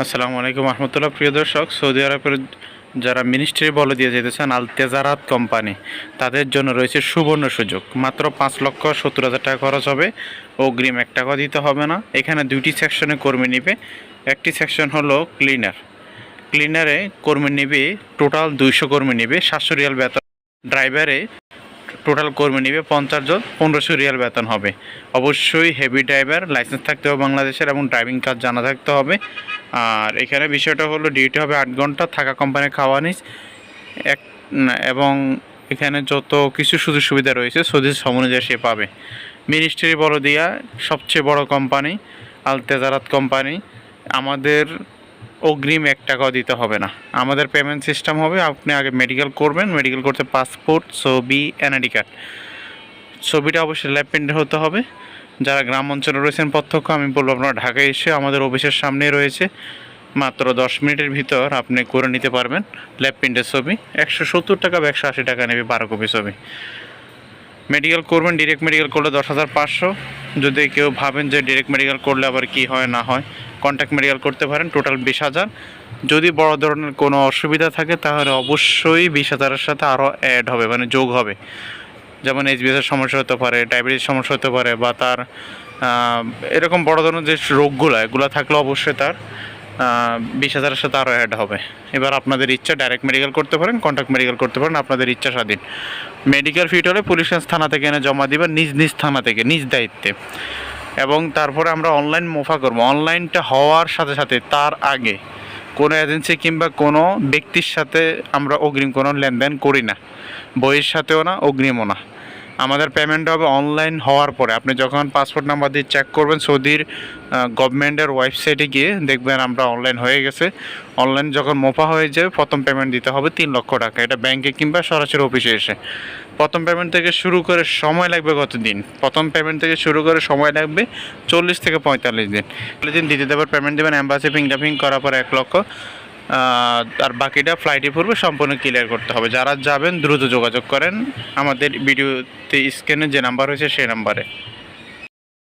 আসসালামু আলাইকুম রহমতুল্লাহ। প্রিয় দর্শক, সৌদি আরবের যারা মিনিস্ট্রি বলে দিয়ে যেতেছেন, আল তেজারাত কোম্পানি, তাদের জন্য রয়েছে সুবর্ণ সুযোগ। মাত্র পাঁচ লক্ষ সত্তর হাজার টাকা খরচ হবে। অগ্রিম এক টাকা দিতে হবে না। এখানে দুইটি সেকশনে কর্মী নিবে। একটি সেকশন হলো ক্লিনার ক্লিনারে কর্মী নিবে টোটাল দুইশো কর্মী নিবে। সাতশো রিয়াল বেতন। ড্রাইভারে টোটাল কর্মী নিবে পঞ্চাশ জন, পনেরোশো রিয়াল বেতন হবে। অবশ্যই হেভি ড্রাইভার লাইসেন্স থাকতে হবে বাংলাদেশের এবং ড্রাইভিং কাজ জানা থাকতে হবে। আর এখানে বিষয়টা হলো ডিউটি হবে আট ঘণ্টা, থাকা কোম্পানির খাওয়া নিস। এক এবং এখানে যত কিছু সুযোগ সুবিধা রয়েছে সৌদি সমনুযায়ী সে পাবে। মিনিস্ট্রি বড় দিয়া সবচেয়ে বড় কোম্পানি আল তেজারাত কোম্পানি আমাদের অগ্রিম এক টাকাও দিতে হবে না। আমাদের পেমেন্ট সিস্টেম হবে, আপনি আগে মেডিকেল করবেন মেডিকেল করতে পাসপোর্ট ছবি এনআইডি কার্ড ছবিটা অবশ্যই ল্যাব প্রিন্টের হতে হবে। যারা গ্রাম অঞ্চলে রয়েছেন, প্রত্যক্ষ আমি বলব আপনারা ঢাকায় এসে আমাদের অফিসের সামনে রয়েছে। মাত্র দশ মিনিটের ভিতর আপনি করে নিতে পারবেন ল্যাব প্রিন্টের ছবি। একশো সত্তর টাকা বা একশো আশি টাকা নেবে বারো কপি ছবি। মেডিকেল করবেন ডিরেক্ট মেডিকেল করলে দশ হাজার পাঁচশো। যদি কেউ ভাবেন যে ডিরেক্ট মেডিকেল করলে আবার কি হয়, না হয় কন্ট্যাক্ট মেডিকেল করতে পারেন টোটাল বিশ হাজার। যদি বড় ধরনের কোনো অসুবিধা থাকে, তাহলে অবশ্যই বিশ হাজারের সাথে আরও অ্যাড হবে মানে যোগ হবে। যেমন এইচবিএসের সমস্যা হতে পারে ডায়াবেটিস সমস্যা হতে পারে, বা তার এরকম বড় ধরনের যে রোগগুলো, এগুলো থাকলে অবশ্যই তার বিশ হাজারের সাথে আরও অ্যাড হবে। এবার আপনাদের ইচ্ছা ডাইরেক্ট মেডিকেল করতে পারেন কন্ট্যাক্ট মেডিকেল করতে পারেন, আপনাদের ইচ্ছা স্বাধীন। মেডিকেল ফিট হলে পুলিশ থানা থেকে এনে জমা দিবেন, নিজ নিজ থানা থেকে, নিজ দায়িত্বে। এবং তারপরে আমরা অনলাইন মোফা করব। অনলাইনটা হওয়ার সাথে সাথে তার আগে কোনো এজেন্সি কিংবা কোনো ব্যক্তির সাথে আমরা অগ্রিম কোনো লেনদেন করি না। বইয়ের সাথেও না, অগ্রিমও না। আমাদের পেমেন্ট হবে অনলাইন হওয়ার পরে। আপনি যখন পাসপোর্ট নাম্বার দিয়ে চেক করবেন, সৌদির গভর্নমেন্টের ওয়েবসাইটে গিয়ে দেখবেন আমরা অনলাইন হয়ে গেছে। অনলাইন যখন মোফা হয়ে যাবে, প্রথম পেমেন্ট দিতে হবে তিন লক্ষ টাকা। এটা ব্যাংকে কিংবা সরাসরি অফিসে এসে। প্রথম পেমেন্ট থেকে শুরু করে সময় লাগবে কত দিন প্রথম পেমেন্ট থেকে শুরু করে সময় লাগবে চল্লিশ থেকে পঁয়তাল্লিশ দিন। চল্লিশ দিন দিতে দেবার পেমেন্ট দেবেন অ্যাম্বাসি ফিঙ্গারপ্রিন্ট করার পর এক লক্ষ। আর বাকিটা ফ্লাইটে পূর্বে সম্পূর্ণ ক্লিয়ার করতে হবে। যারা যাবেন, দ্রুত যোগাযোগ করেন। আমাদের ভিডিওতে স্ক্রিনে যে নাম্বার হয়েছে সেই নাম্বারে